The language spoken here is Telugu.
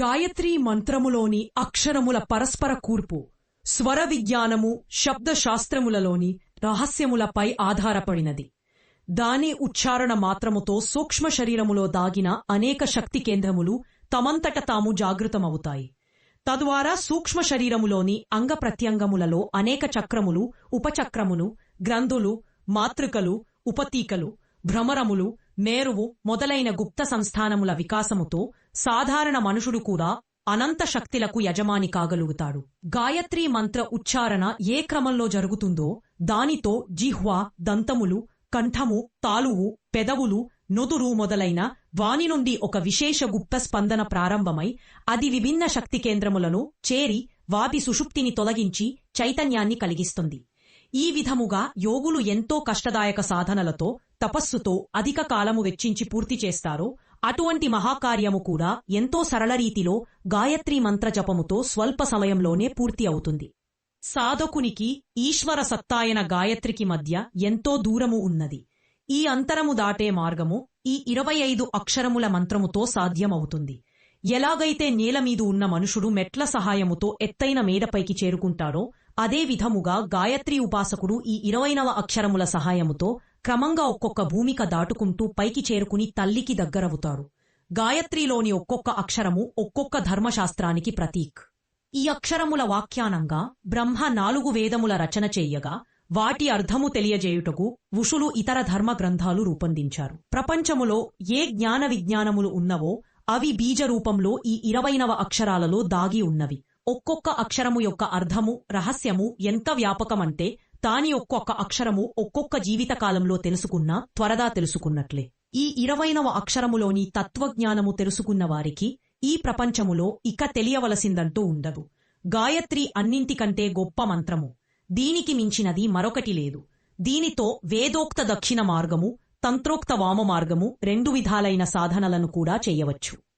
గాయత్రీ మంత్రములోని అక్షరముల పరస్పర కూర్పు స్వర విజ్ఞానము శబ్దశాస్త్రములలోని రహస్యములపై ఆధారపడినది. దాని ఉచ్చారణ మాత్రముతో సూక్ష్మ శరీరములో దాగిన అనేక శక్తి కేంద్రములు తమంతట తాము జాగృతమవుతాయి. తద్వారా సూక్ష్మ శరీరములోని అంగ ప్రత్యంగములలో అనేక చక్రములు ఉపచక్రమును గ్రంథులు మాతృకలు ఉపతీకలు భ్రమరములు మేరువు మొదలైన గుప్త సంస్థానముల వికాసముతో సాధారణ మనుషుడు కూడా అనంత శక్తిలకు యజమాని కాగలుగుతాడు. గాయత్రీ మంత్ర ఉచ్చారణ ఏ క్రమంలో జరుగుతుందో దానితో జిహ్వా దంతములు కంఠము తాలువు పెదవులు నుదురు మొదలైన వాని నుండి ఒక విశేష గుప్త స్పందన ప్రారంభమై అది విభిన్న శక్తి కేంద్రములను చేరి వాటి సుషుప్తిని తొలగించి చైతన్యాన్ని కలిగిస్తుంది. ఈ విధముగా యోగులు ఎంతో కష్టదాయక సాధనలతో తపస్సుతో అధిక కాలము వెచ్చించి పూర్తి చేస్తారో అటువంటి మహాకార్యము కూడా ఎంతో సరళ రీతిలో గాయత్రీ మంత్ర జపముతో స్వల్ప సమయంలోనే పూర్తి అవుతుంది. సాధకునికి ఈశ్వర సత్తాయన గాయత్రికి మధ్య ఎంతో దూరము ఉన్నది. ఈ అంతరము దాటే మార్గము ఈ ఇరవై ఐదు అక్షరముల మంత్రముతో సాధ్యమవుతుంది. ఎలాగైతే నేలమీదు ఉన్న మనుషుడు మెట్ల సహాయముతో ఎత్తైన మేడపైకి చేరుకుంటాడో అదే విధముగా గాయత్రి ఉపాసకుడు ఈ ఇరవైనవ అక్షరముల సహాయముతో క్రమంగా ఒక్కొక్క భూమిక దాటుకుంటూ పైకి చేరుకుని తల్లికి దగ్గరవుతాడు. గాయత్రిలోని ఒక్కొక్క అక్షరము ఒక్కొక్క ధర్మశాస్త్రానికి ప్రతీక్. ఈ అక్షరముల వాఖ్యానంగా బ్రహ్మ నాలుగు వేదముల రచన చెయ్యగా వాటి అర్థము తెలియజేయుటకు ఋషులు ఇతర ధర్మ గ్రంథాలు రూపొందించారు. ప్రపంచములో ఏ జ్ఞాన విజ్ఞానములు ఉన్నవో అవి బీజ రూపంలో ఈ ఇరవైనవ అక్షరాలలో దాగి ఉన్నవి. ఒక్కొక్క అక్షరము యొక్క అర్థము రహస్యము ఎంత వ్యాపకమంటే దాని ఒక్కొక్క అక్షరము ఒక్కొక్క జీవితకాలంలో తెలుసుకున్నా త్వరగా తెలుసుకున్నట్లే. ఈ ఇరవైనవ అక్షరములోని తత్వజ్ఞానము తెలుసుకున్న వారికి ఈ ప్రపంచములో ఇక తెలియవలసిందంటూ ఉండదు. గాయత్రి అన్నింటికంటే గొప్ప మంత్రము. దీనికి మించినది మరొకటి లేదు. దీనితో వేదోక్త దక్షిణ మార్గము తంత్రోక్త వామ మార్గము రెండు విధాలైన సాధనలను కూడా చేయవచ్చు.